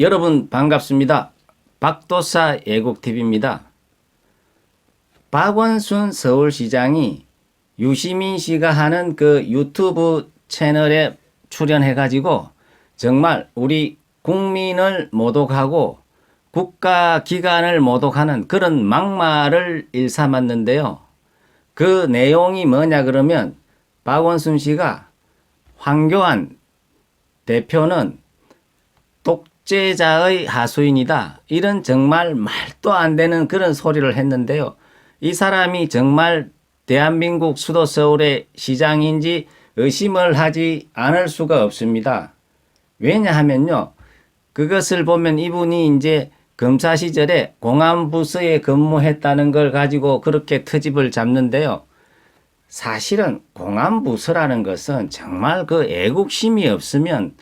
여러분 반갑습니다. 박도사 애국TV입니다. 박원순 서울시장이 유시민 씨가 하는 그 유튜브 채널에 출연해가지고 정말 우리 국민을 모독하고 국가 기관을 모독하는 그런 막말을 일삼았는데요. 그 내용이 뭐냐 그러면 박원순 씨가 황교안 대표는 독재자의 하수인이다. 이런 정말 말도 안 되는 그런 소리를 했는데요. 이 사람이 정말 대한민국 수도 서울의 시장인지 의심을 하지 않을 수가 없습니다. 왜냐하면요. 그것을 보면 이분이 이제 검사 시절에 공안부서에 근무했다는 걸 가지고 그렇게 트집을 잡는데요. 사실은 공안부서라는 것은 정말 그 애국심이 없으면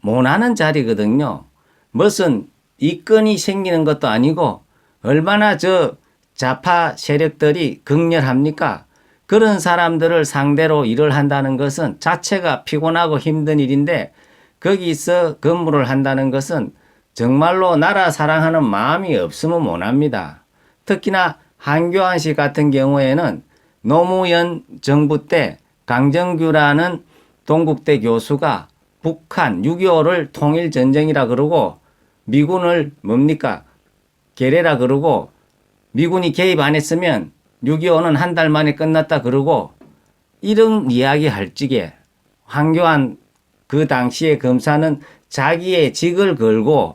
못하는 자리거든요. 무슨 이건이 생기는 것도 아니고 얼마나 저 좌파 세력들이 극렬합니까? 그런 사람들을 상대로 일을 한다는 것은 자체가 피곤하고 힘든 일인데 거기서 근무를 한다는 것은 정말로 나라 사랑하는 마음이 없으면 못합니다. 특히나 한교안 씨 같은 경우에는 노무현 정부 때 강정규라는 동국대 교수가 북한 6.25를 통일전쟁이라 그러고 미군을 뭡니까? 계례라 그러고 미군이 개입 안 했으면 6.25는 한 달 만에 끝났다 그러고 이런 이야기 할 적에 황교안 그 당시의 검사는 자기의 직을 걸고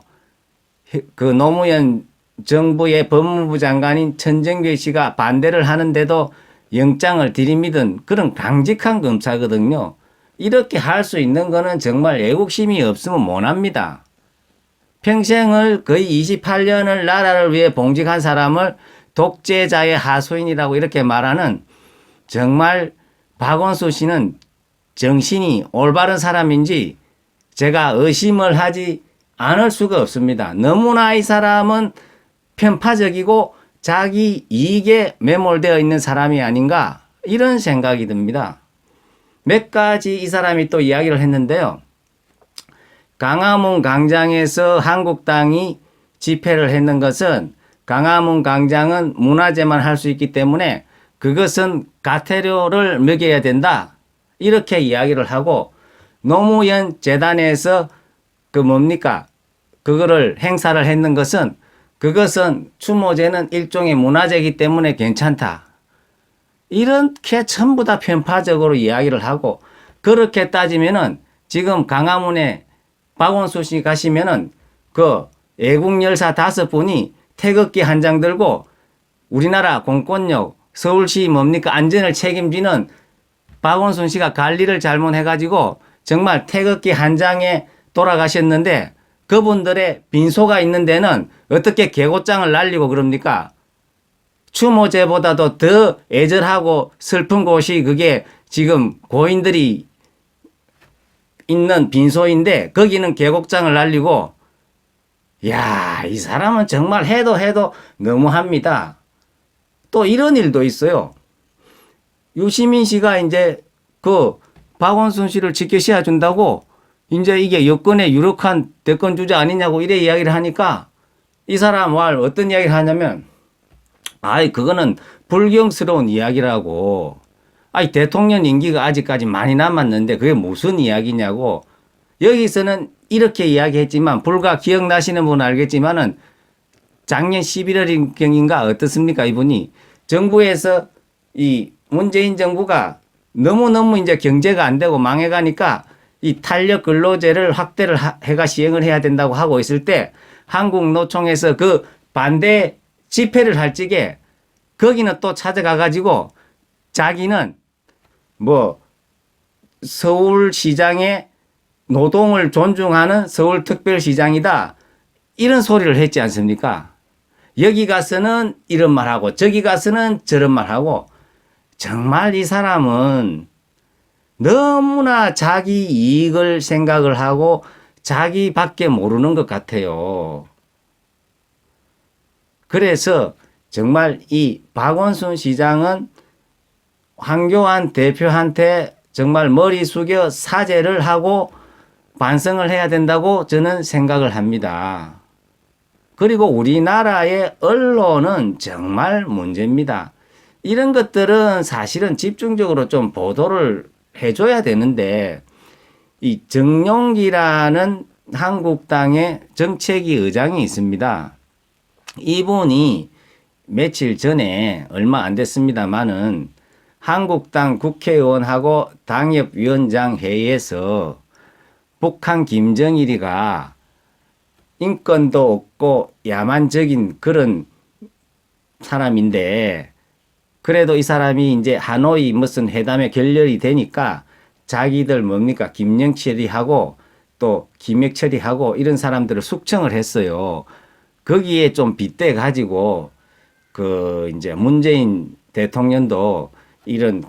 그 노무현 정부의 법무부 장관인 천정교 씨가 반대를 하는데도 영장을 들이미던 그런 강직한 검사거든요. 이렇게 할 수 있는 거는 정말 애국심이 없으면 못합니다. 평생을 거의 28년을 나라를 위해 봉직한 사람을 독재자의 하수인이라고 이렇게 말하는 정말 박원수 씨는 정신이 올바른 사람인지 제가 의심을 하지 않을 수가 없습니다. 너무나 이 사람은 편파적이고 자기 이익에 매몰되어 있는 사람이 아닌가 이런 생각이 듭니다. 몇 가지 이 사람이 또 이야기를 했는데요. 강화문 광장에서 한국당이 집회를 했는 것은 강화문 광장은 문화재만 할 수 있기 때문에 그것은 가태료를 매겨야 된다. 이렇게 이야기를 하고 노무현 재단에서 그 뭡니까? 그거를 행사를 했는 것은 그것은 추모제는 일종의 문화재이기 때문에 괜찮다. 이렇게 전부 다 편파적으로 이야기를 하고 그렇게 따지면은 지금 강화문에 박원순 씨 가시면은 그 애국 열사 다섯 분이 태극기 한 장 들고 우리나라 공권력 서울시 뭡니까 안전을 책임지는 박원순 씨가 관리를 잘못해가지고 정말 태극기 한 장에 돌아가셨는데 그분들의 빈소가 있는 데는 어떻게 개고장을 날리고 그럽니까? 추모제보다도 더 애절하고 슬픈 곳이 그게 지금 고인들이 있는 빈소인데 거기는 계곡장을 날리고 야, 이 사람은 정말 해도 해도 너무합니다. 또 이런 일도 있어요. 유시민 씨가 이제 그 박원순 씨를 지켜시해 준다고 이제 이게 여권의 유력한 대권 주자 아니냐고 이래 이야기를 하니까 이 사람 말 어떤 이야기를 하냐면 아이 그거는 불경스러운 이야기라고 아이 대통령 임기가 아직까지 많이 남았는데 그게 무슨 이야기냐고. 여기서는 이렇게 이야기했지만 불과 기억나시는 분은 알겠지만은 작년 11월 경인가 어떻습니까 이분이? 정부에서 이 문재인 정부가 너무너무 이제 경제가 안 되고 망해가니까 이 탄력 근로제를 확대를 해가 시행을 해야 된다고 하고 있을 때 한국 노총에서 그 반대 집회를 할 적에 거기는 또 찾아가 가지고 자기는 뭐 서울시장의 노동을 존중하는 서울특별시장이다. 이런 소리를 했지 않습니까? 여기 가서는 이런 말하고 저기 가서는 저런 말하고 정말 이 사람은 너무나 자기 이익을 생각을 하고 자기밖에 모르는 것 같아요. 그래서 정말 이 박원순 시장은 황교안 대표한테 정말 머리 숙여 사죄를 하고 반성을 해야 된다고 저는 생각을 합니다. 그리고 우리나라의 언론은 정말 문제입니다. 이런 것들은 사실은 집중적으로 좀 보도를 해줘야 되는데, 이 정용기라는 한국당의 정책위 의장이 있습니다. 이분이 며칠 전에 얼마 안 됐습니다만은 한국당 국회의원하고 당협위원장 회의에서 북한 김정일이가 인권도 없고 야만적인 그런 사람인데 그래도 이 사람이 이제 하노이 무슨 회담에 결렬이 되니까 자기들 뭡니까 김영철이하고 또 김혁철이하고 이런 사람들을 숙청을 했어요. 거기에 좀 빗대 가지고 그 이제 문재인 대통령도 이런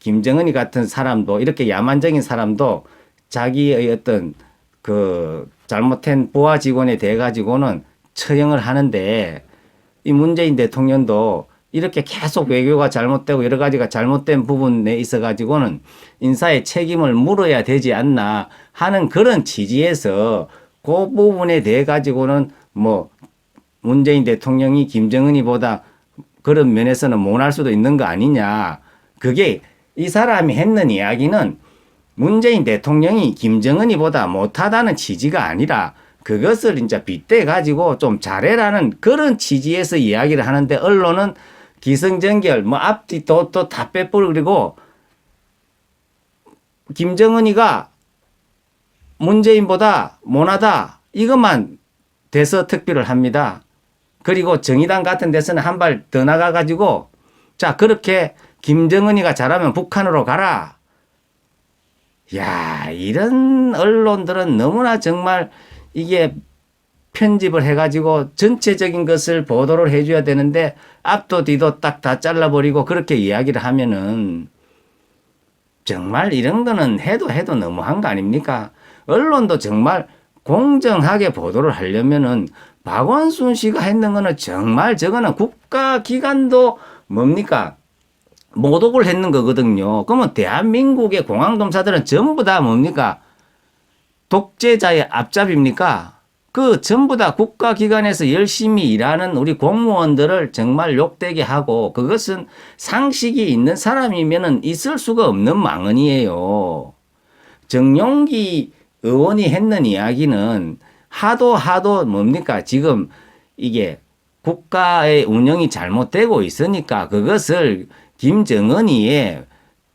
김정은이 같은 사람도 이렇게 야만적인 사람도 자기의 어떤 그 잘못한 부하 직원에 대해 가지고는 처형을 하는데 이 문재인 대통령도 이렇게 계속 외교가 잘못되고 여러 가지가 잘못된 부분에 있어 가지고는 인사의 책임을 물어야 되지 않나 하는 그런 취지에서 그 부분에 대해 가지고는 뭐 문재인 대통령이 김정은이보다 그런 면에서는 못할 수도 있는 거 아니냐. 그게 이 사람이 했는 이야기는 문재인 대통령이 김정은이보다 못하다는 취지가 아니라 그것을 이제 빗대 가지고 좀 잘해라는 그런 취지에서 이야기를 하는데 언론은 기승전결 뭐 앞뒤 또또 다 빼뿌리고 김정은이가 문재인보다 못하다 이것만 대서 특비를 합니다. 그리고 정의당 같은 데서는 한 발 더 나가 가지고 자 그렇게 김정은이가 잘하면 북한으로 가라. 야 이런 언론들은 너무나 정말 이게 편집을 해가지고 전체적인 것을 보도를 해줘야 되는데 앞도 뒤도 딱 다 잘라버리고 그렇게 이야기를 하면은 정말 이런 거는 해도 해도 너무한 거 아닙니까? 언론도 정말 공정하게 보도를 하려면은 박원순 씨가 했는 거는 정말 저거는 국가기관도 뭡니까? 모독을 했는 거거든요. 그러면 대한민국의 공항검사들은 전부 다 뭡니까? 독재자의 앞잡입니까? 그 전부 다 국가기관에서 열심히 일하는 우리 공무원들을 정말 욕되게 하고 그것은 상식이 있는 사람이면은 있을 수가 없는 망언이에요. 정용기 의원이 했는 이야기는 하도 하도 뭡니까? 지금 이게 국가의 운영이 잘못되고 있으니까 그것을 김정은이의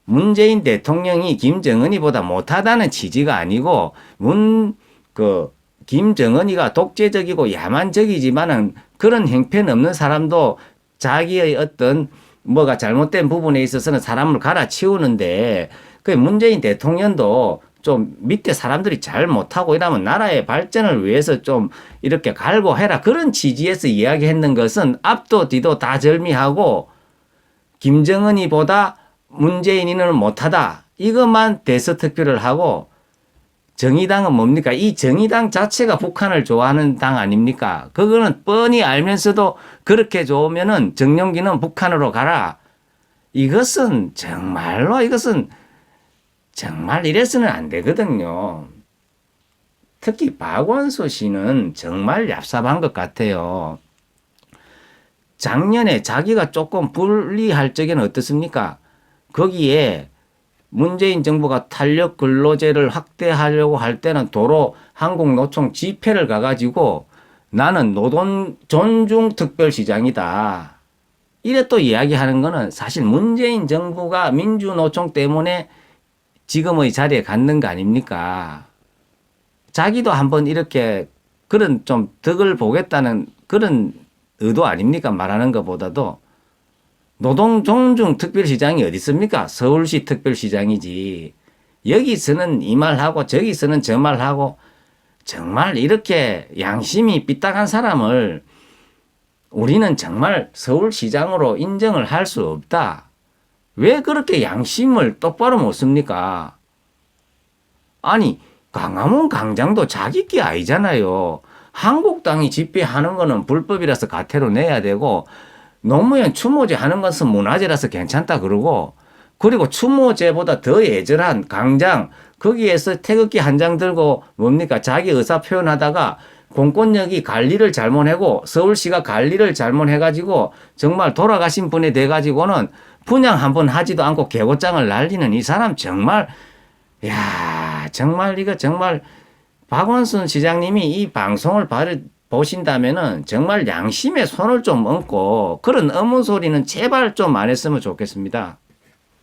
문재인 대통령이 김정은이보다 못하다는 취지가 아니고 문 그 김정은이가 독재적이고 야만적이지만은 그런 행패는 없는 사람도 자기의 어떤 뭐가 잘못된 부분에 있어서는 사람을 갈아치우는데 그 문재인 대통령도 좀 밑에 사람들이 잘 못하고 이러면 나라의 발전을 위해서 좀 이렇게 갈고 해라. 그런 취지에서 이야기했는 것은 앞도 뒤도 다 절미하고 김정은이보다 문재인이는 못하다. 이것만 대서특필을 하고 정의당은 뭡니까? 이 정의당 자체가 북한을 좋아하는 당 아닙니까? 그거는 뻔히 알면서도 그렇게 좋으면은 정용기는 북한으로 가라. 이것은 정말로 이것은 정말 이래서는 안 되거든요. 특히 박원순 씨는 정말 얍삽한 것 같아요. 작년에 자기가 조금 불리할 적에는 어떻습니까? 거기에 문재인 정부가 탄력 근로제를 확대하려고 할 때는 도로 한국노총 집회를 가가지고 나는 노동 존중 특별시장이다. 이래 또 이야기하는 거는 사실 문재인 정부가 민주노총 때문에 지금의 자리에 갖는 거 아닙니까? 자기도 한번 이렇게 그런 좀 덕을 보겠다는 그런 의도 아닙니까? 말하는 것보다도 노동 존중 특별시장이 어디 있습니까? 서울시 특별시장이지. 여기서는 이 말하고 저기서는 저 말하고 정말 이렇게 양심이 삐딱한 사람을 우리는 정말 서울시장으로 인정을 할 수 없다. 왜 그렇게 양심을 똑바로 못 씁니까? 아니, 강화문 강장도 자기 게 아니잖아요. 한국당이 집회하는 거는 불법이라서 가태로 내야 되고 노무현 추모제 하는 것은 문화재라서 괜찮다 그러고 그리고 추모제보다 더 애절한 강장 거기에서 태극기 한 장 들고 뭡니까? 자기 의사 표현하다가 공권력이 관리를 잘못하고 서울시가 관리를 잘못해가지고 정말 돌아가신 분에 돼 가지고는 분양 한 번 하지도 않고 개고장을 날리는 이 사람 정말 야 정말 이거 정말 박원순 시장님이 이 방송을 바로 보신다면은 정말 양심의 손을 좀 얹고 그런 어문 소리는 제발 좀 안 했으면 좋겠습니다.